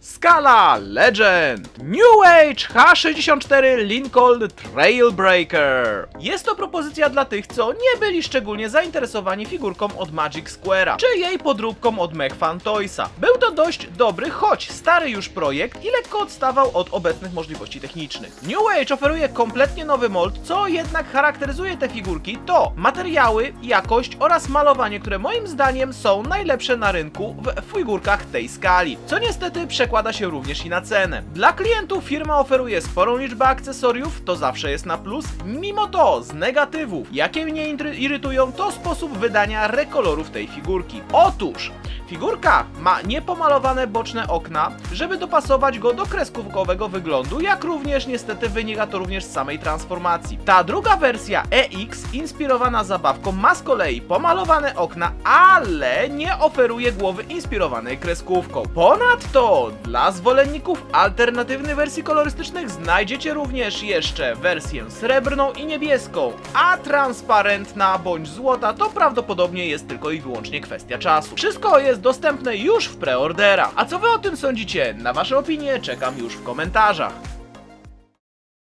Scala Legend New Age H64 Lincoln Trailbreaker Jest to propozycja dla tych, co nie byli szczególnie zainteresowani figurką od Magic Square'a, czy jej podróbką od Mech Fan Toysa. Był to dość dobry, choć stary już projekt i lekko odstawał od obecnych możliwości technicznych. New Age oferuje kompletnie nowy mold, co jednak charakteryzuje te figurki to materiały, jakość oraz malowanie, które moim zdaniem są najlepsze na rynku w figurkach tej skali, co niestety przekłada się również i na cenę. Dla klientów firma oferuje sporą liczbę akcesoriów, to zawsze jest na plus, mimo to z negatywów, jakie mnie irytują, to sposób wydania rekolorów tej figurki. Otóż Figurka ma niepomalowane boczne okna, żeby dopasować go do kreskówkowego wyglądu, jak również niestety wynika to również z samej transformacji. Ta druga wersja EX, inspirowana zabawką, ma z kolei pomalowane okna, ale nie oferuje głowy inspirowanej kreskówką. Ponadto dla zwolenników alternatywnych wersji kolorystycznych znajdziecie również jeszcze wersję srebrną i niebieską, a transparentna bądź złota to prawdopodobnie jest tylko i wyłącznie kwestia czasu. Wszystko jest dostępne już w A co wy o tym sądzicie? Na wasze opinie czekam już w komentarzach.